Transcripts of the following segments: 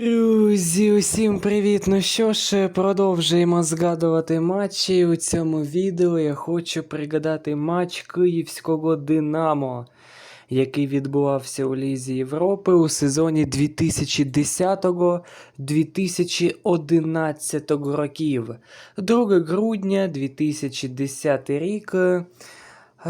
Друзі, усім привіт! Ну що ж, продовжуємо згадувати матчі. У цьому відео я хочу пригадати матч Київського Динамо, який відбувався у Лізі Європи у сезоні 2010-2011 років. 2 грудня 2010 рік.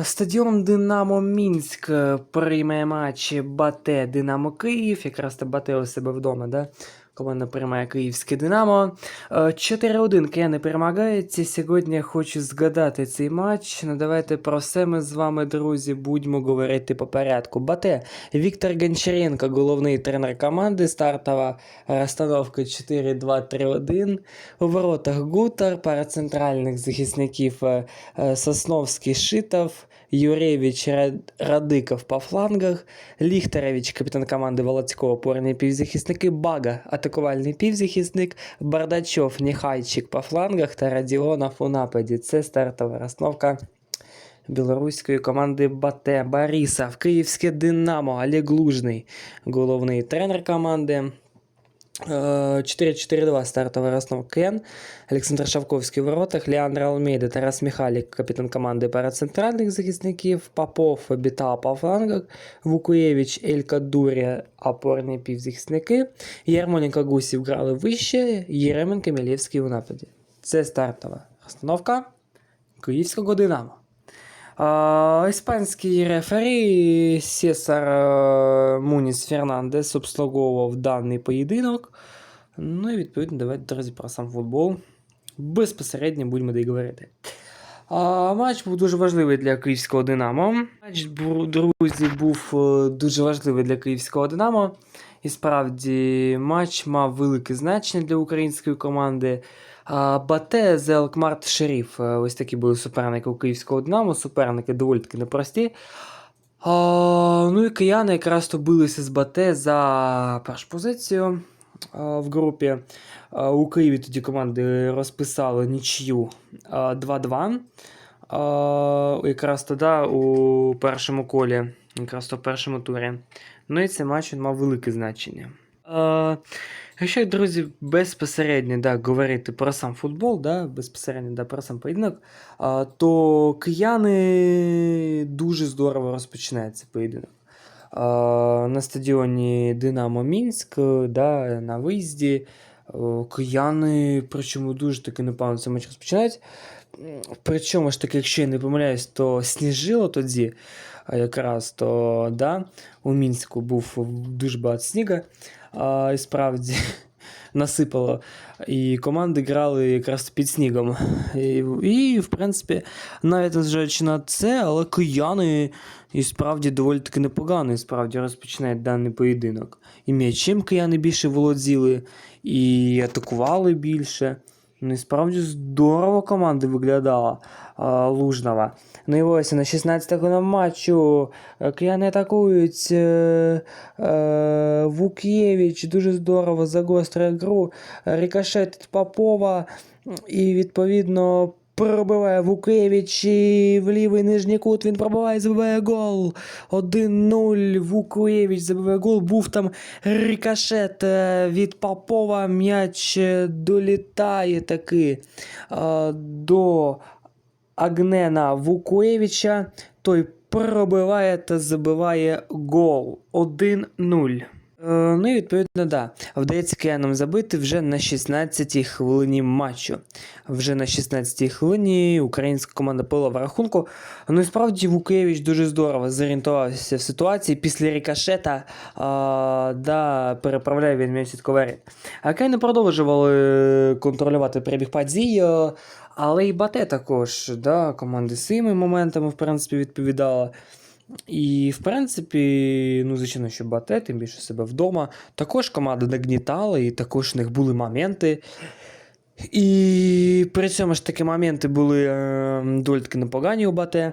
Стадіон Динамо Мінськ приймає матч Бате Динамо Київ. Якраз та Бате у себе вдома, да? Команда приймає київське Динамо. Е, 4-1 кияни перемагається. Сьогодні я хочу згадати цей матч. Ну давайте про все ми з вами, друзі, будемо говорити по порядку. Бате Віктор Гончаренко, головний тренер команди. Стартова розстановка 4-2-3-1. У воротах Гутар, пара центральних захисників е, е, Сосновський Шитов. Юрєвич Рад- Радиков по флангах, Ліхтеревич, капітан команди Володського, опорні півзахисники, Бага, атакувальний півзахисник, Бардачов, Нехайчик по флангах та Радіонов у нападі. Це стартова розстановка білоруської команди Бате Борисов, Київське Динамо, Олег Лужний, головний тренер команди. Е, 4-4-2 стартова розстановка КН. Олександр Шавковський в воротах, Леандр Алмейда, Тарас Михайлік, капітан команди пара центральних захисників, Попов, Біта по флангах, Вукуєвич, Елька Дуря, опорні півзахисники, Ярмоленко Гусів грали вище, Єременко, Мілєвський у нападі. Це стартова розстановка Київського Динамо. Іспанський рефері Сесар Муніс Фернандес обслуговував даний поєдинок. Ну і відповідно, давайте, друзі, про сам футбол. Безпосередньо будемо де й говорити. А, матч був дуже важливий для київського Динамо. Матч, друзі, був е, дуже важливий для київського Динамо. І справді матч мав велике значення для української команди. Бате з Елкмарт Шеріф. Е, Ось такі були суперники у київського Динамо. Суперники доволі таки непрості. А, ну і кияни якраз то билися з Бате за першу позицію а, в групі. А, у Києві тоді команди розписали нічию а, 2-2. А, якраз тоді у першому колі, якраз то в першому турі. Ну і цей матч він мав велике значення. А, Якщо, друзі, безпосередньо да, говорити про сам футбол, да, безпосередньо да, про сам поєдинок, а, то кияни дуже здорово розпочинають цей поєдинок. А, на стадіоні Динамо Мінськ, да, на виїзді. о, Кияни, причому дуже таки непогано цей матч розпочинають. Причому ж таки, якщо я не помиляюсь, то сніжило тоді, якраз то да, у Мінську був дуже багато снігу, а, і справді насипало. І команди грали якраз під снігом. І, і в принципі, навіть незважаючи на це, але кияни і справді доволі таки непогано, і справді розпочинають даний поєдинок. І м'ячем кияни більше володіли, і атакували більше. Ну і справді здорово команда виглядала а, Лужнова. Ну і ось на 16-го матчу е, кияни атакують. Е, е, Вукєвич дуже здорово загострює гру. Рікошет Попова. І відповідно. Пробиває Вукевич і в лівий нижній кут він пробиває, і забиває гол. 1-0. Вукевич забиває гол. Був там рикошет е, від Попова. М'яч е, долітає таки е, до Агнена Вукуєвича. Той пробиває та забиває гол 1-0. Е, Ну і відповідно, да. Вдається киянам забити вже на 16-й хвилині матчу. Вже на 16-й хвилині українська команда пила в рахунку. Ну і справді Вукевич дуже здорово зорієнтувався в ситуації. Після рикошета а, да, переправляє він м'яч від ковері. А кияни продовжували контролювати перебіг подій. е, але і Бате також, да, команди своїми моментами, в принципі, відповідала. І, в принципі, ну, звичайно, що Бате, тим більше себе вдома. Також команда нагнітала, і також в них були моменти. І при цьому ж такі моменти були е, доволі таки непогані у Бате.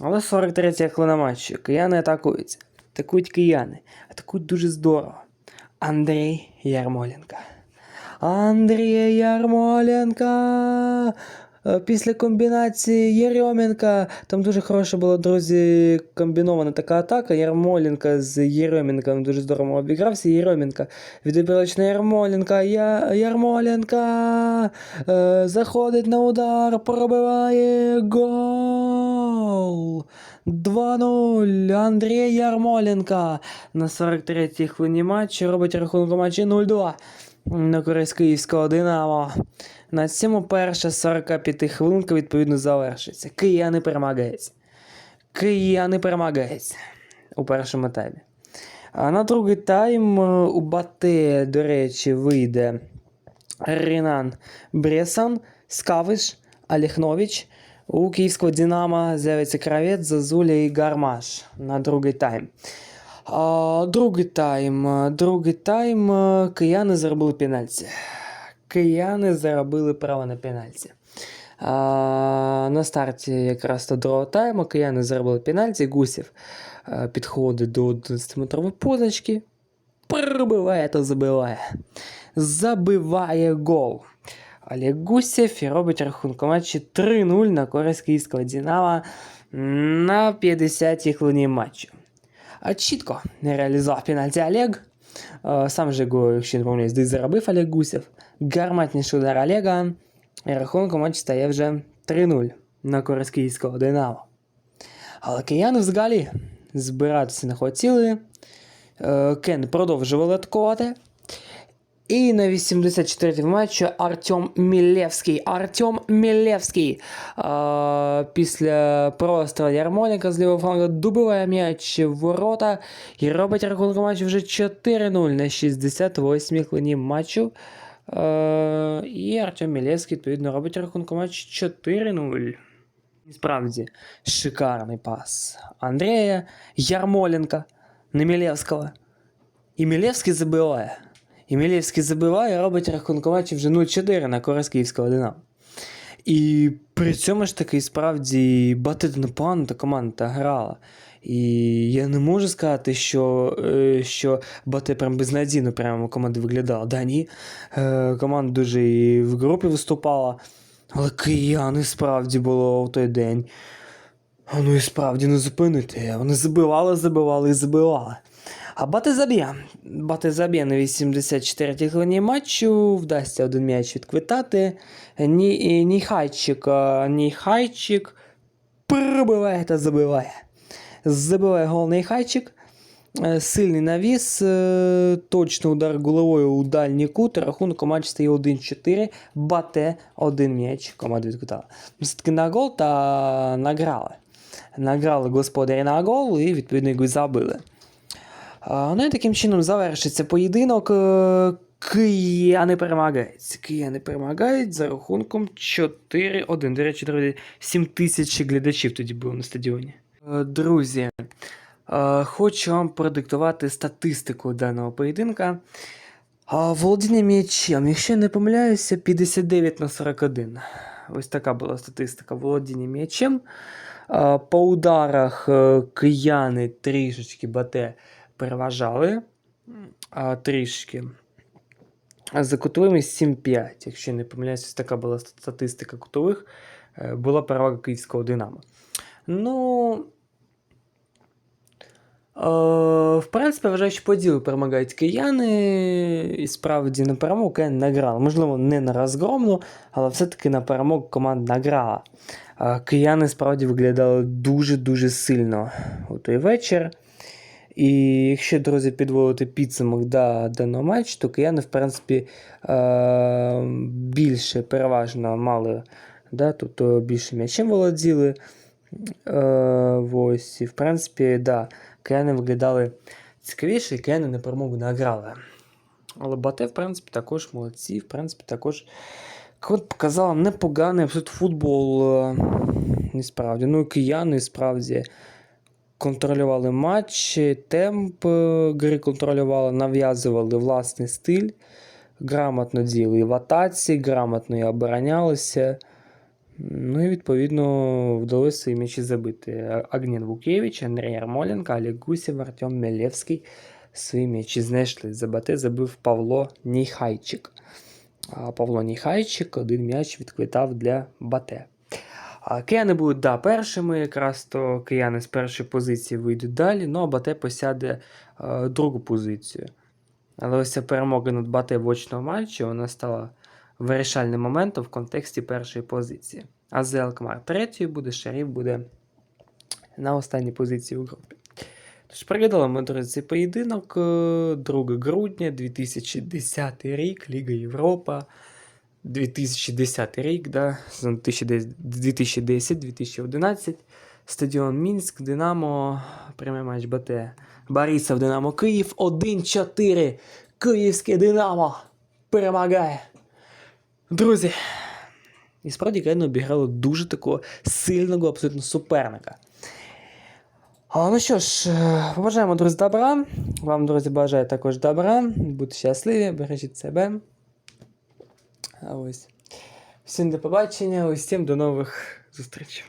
Але 43 хвилина матчу. Кияни атакують. Атакують кияни. Атакують дуже здорово. Андрій Ярмоленко. Андрій Ярмоленко. Е, Після комбінації Єрьоменка, там дуже хороша була, друзі, комбінована така атака. Ярмоленка з Єрьоменком дуже здорово обігрався. Єрьоменка відбілоч на Ярмоленка. Я... Ярмоленка е, заходить на удар, пробиває гол. 2-0. Андрій Ярмоленка на 43-й хвилині матчу робить рахунок у матчі 0-2 на користь київського Динамо. На цьому перша 45 хвилинка відповідно завершиться. Кияни перемагають. Кияни перемагають у першому таймі. А на другий тайм е, у Бате, до речі, вийде Рінан Бресан, Скавиш, Олехнович. У київського Динамо з'явиться Кравець, Зазуля і Гармаш на другий тайм. А, другий тайм. Другий тайм. Кияни заробили пенальті. Кияни заробили право на пенальті. А, на старті якраз до другого тайму кияни заробили пенальті. Гусів підходить до 11-метрової позначки. Пробиває та забиває. Забиває гол. Олег Гусєв і робить рахунок матчі 3-0 на користь київського Динамо на 50-й хвилині матчу. А чітко не реалізував пенальті Олег. Сам же якщо не помиляюсь, десь заробив Олег Гусєв. Гарматніший удар Олега. І рахунок у матчі стає вже 3-0 на користь київського Динамо. Але кияни взагалі збиратися не хотіли. Е, Кен продовжували атакувати. І на 84-й матчі Артем Мілевський. Артем Мілевський а, після прострілу Ярмоленка з лівого флангу добиває м'яч в ворота і робить рахунок у матчі вже 4-0 на 68-й хвилині матчу. А, і Артем Мілєвський, відповідно, робить рахунку матч 4-0. І Справді, шикарний пас Андрея Ярмоленка на Мілєвського. І Мілєвський забиває. І Мілєвський забиває, робить рахунку матчі вже 0-4 на користь київського Динамо. І при цьому ж таки справді Батит непогано та команда грала. І я не можу сказати, що, е, що Бате прям безнадійно прямо команда виглядала. Да, ні. Е, Команда дуже і в групі виступала. Але кияни справді було в той день. Ну і справді не зупинити. Вони забивали, забивали і забивали. А Бати заб'є. На 84-й хвилині матчу. Вдасться один м'яч відквитати. Ні, Ніхайчик, Ніхайчик пробиває та забиває. Забиває гол Ніхайчик. Е, Сильний навіс, е, точний удар головою у дальній кут. Рахунок у матчі стає 1-4. Бате один м'яч. Команда відквитала. Все-таки на гол та награли. Награли господарі на гол і відповідно забили. Ну і таким чином завершиться поєдинок. Е, Кияни перемагають. Кияни перемагають за рахунком 4-1. До речі, друзі, 7 тисяч глядачів тоді було на стадіоні. Е, Друзі, е, хочу вам продиктувати статистику даного поєдинка. Володіння м'ячем, якщо я не помиляюся, 59 на 41. Ось така була статистика володіння м'ячем. По ударах кияни трішечки бате переважали. А, трішки. За кутовими 7-5. Якщо не помиляюсь, ось така була статистика кутових. Е, Була перевага київського Динамо. Ну. Е, в принципі, вважаю, що поділи перемагають кияни, і справді на перемогу Кияни награла. Можливо, не на розгромну, але все-таки на перемогу команда награла. Е, Кияни справді виглядали дуже-дуже сильно у той вечір. І якщо, друзі, підводити підсумок до даного матчу, то кияни, в принципі, е, більше переважно мали, да, тобто більше м'ячем володіли. Е, ось, і, в принципі, да, кияни виглядали цікавіше, і кияни на перемогу награли. Але Бате, в принципі, також молодці, в принципі, також от показала непоганий абсолютно футбол. е, І. Ну, і кияни справді контролювали матч, темп е, гри контролювали, нав'язували власний стиль, грамотно діяли і в атаці, грамотно і оборонялися. Ну і відповідно вдалося свої м'ячі забити. Агнєн Вукєвич, Андрій Ярмоленко, Олег Гусєв, Артем Мілєвський свої м'ячі знайшли. Забати забив Павло Ніхайчик. А Павло Ніхайчик один м'яч відквитав для Бате. Кияни будуть да, першими, якраз то кияни з першої позиції вийдуть далі, ну а Бате посяде е, другу позицію. Але ось ця перемога над Бате в очному матчі вона стала вирішальним моментом в контексті першої позиції. А Алкмар третьою буде, Шарів буде на останній позиції у групі. Тож пригадали ми, друзі, цей поєдинок е, 2 грудня 2010 рік, Ліга Європа. 2010 рік, да, 2010-2011. Стадіон Мінськ, Динамо, прямий матч БТ. Борисов Динамо Київ 1-4. Київське Динамо перемагає. Друзі, і справді Київ обіграло дуже такого сильного абсолютно суперника. А, ну що ж, е, побажаємо, друзі, добра. Вам, друзі, бажаю також добра. Будьте щасливі, бережіть себе. А ось. Всім до побачення, усім до нових зустрічей.